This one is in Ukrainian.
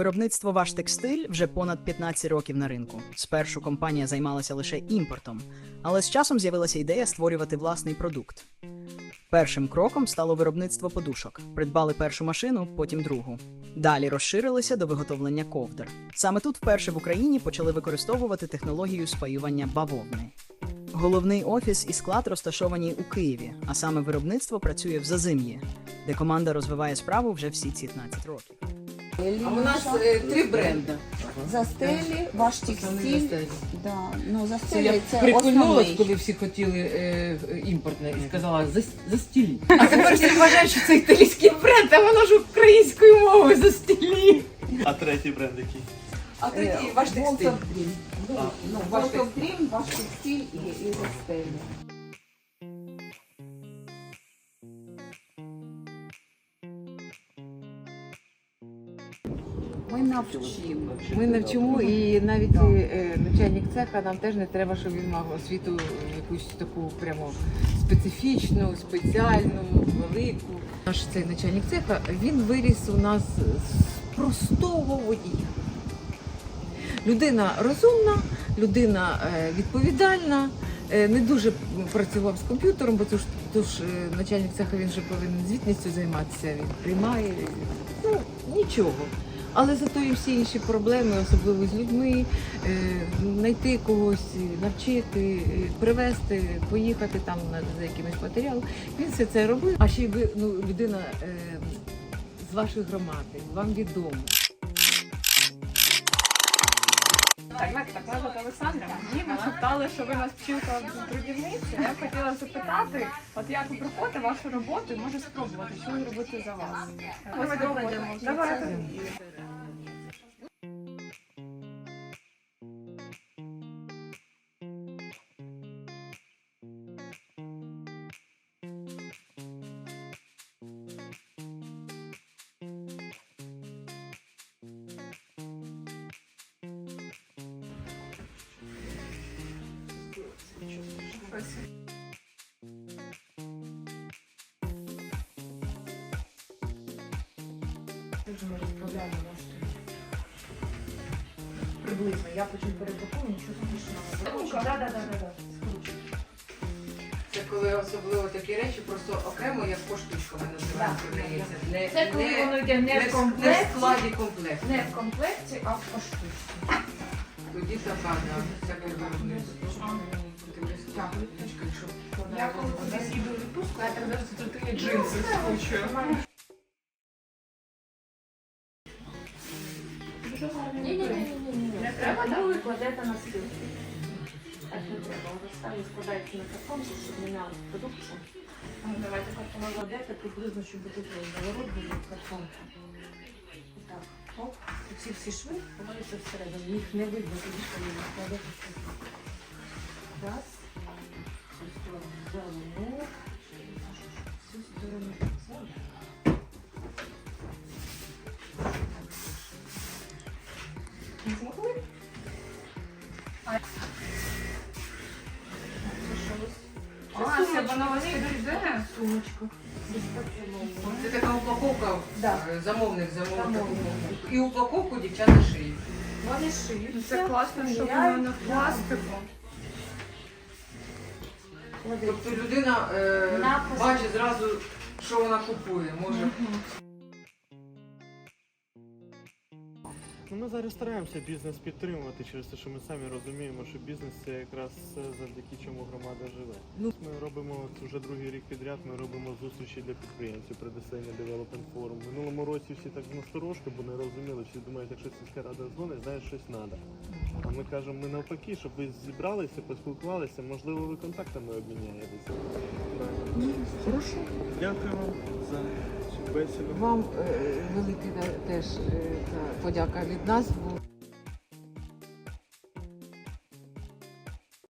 Виробництво Ваш текстиль вже понад 15 років на ринку. Спершу компанія займалася лише імпортом, але з часом з'явилася ідея створювати власний продукт. Першим кроком стало виробництво подушок. Придбали першу машину, потім другу. Далі розширилися до виготовлення ковдр. Саме тут вперше в Україні почали використовувати технологію спаювання бавовни. Головний офіс і склад розташовані у Києві, а саме виробництво працює в Зазим'ї, де команда розвиває справу вже всі ці 15 років. А у нас е, три бренди. Застелі, ваш текстиль. Да. Ну, застелі я це прикольнулась, основний. коли всі хотіли е, е, імпортне і сказала за, за. А тепер всі вважають, що це італійський бренд, а воно ж українською мовою за стілі. А третій бренд який? А Е, тоді ваш World текстиль. of Dream. Ну, ваш World of. Dream, ваш текстиль і, і застелі. Ми навчимо. Ми навчимо і навіть е, начальник цеха нам теж не треба, щоб він мав освіту якусь таку прямо специфічну, спеціальну, велику. Наш цей начальник цеха він виріс у нас з простого водія. Людина розумна, людина е, відповідальна, е, не дуже працював з комп'ютером, бо тож, тож е, начальник цеха він же повинен звітністю займатися, він приймає. Ну, нічого. Але зато і всі інші проблеми, особливо з людьми, е, знайти когось, навчити, е, привезти, поїхати там за якимось матеріалом. Він все це робив. А ще й ви ну, людина е, з вашої громади, вам відомо. Так, так, так мене звати Олександра. Мені нашептали, що ви нас вчилка в трудівниці. Я хотіла запитати, от як ви проходите вашу роботу може спробувати, що робити за вас. Ось спробуємо. Давайте. Приблизно. Я почну перепаковую, нічого страшного. Да, да, да, да, да. Це коли особливо такі речі, просто окремо як поштучками називають, Так, продається. Не, Це коли воно йде не не, в в складі комплекту. не в комплекті, а в поштучці. Тоді така, да, всяке виробництво. Так. Я коли кудись їду у відпустку, я так завжди джинси. Не Ну, ви кладете на стіл. Так не треба. Складаєте не. Ну, тут заворот був картонка. Так, оп. Ці всі шви ховаються всередину. Їх не видно, тоді коли ви складете. Раз. Сторону завернув. Сторону не змогли. А, це воно. Це така упаковка, Да. е, замовник замовник. Замовник. І упаковку дівчата шиють. Вони шиють. Ну, Це класно, що воно пластику. Тобто людина е, бачить зразу, що вона купує. Може, Ну, ми зараз стараємося бізнес підтримувати через те, що ми самі розуміємо, що бізнес це якраз завдяки чому громада живе. Ну. Ми робимо от уже другий рік підряд. Ми робимо зустрічі для підприємців при Десені Forum. В Минулому році всі так насторожки, бо не розуміли, всі думають, якщо сільська рада дзвонить, знаєш, щось треба. А ми кажемо, ми навпаки, щоб ви зібралися, поспілкувалися, можливо, ви контактами обміняєтеся. хорошо. Дякую вам за. Вам е, велика теж е, подяка від нас, бо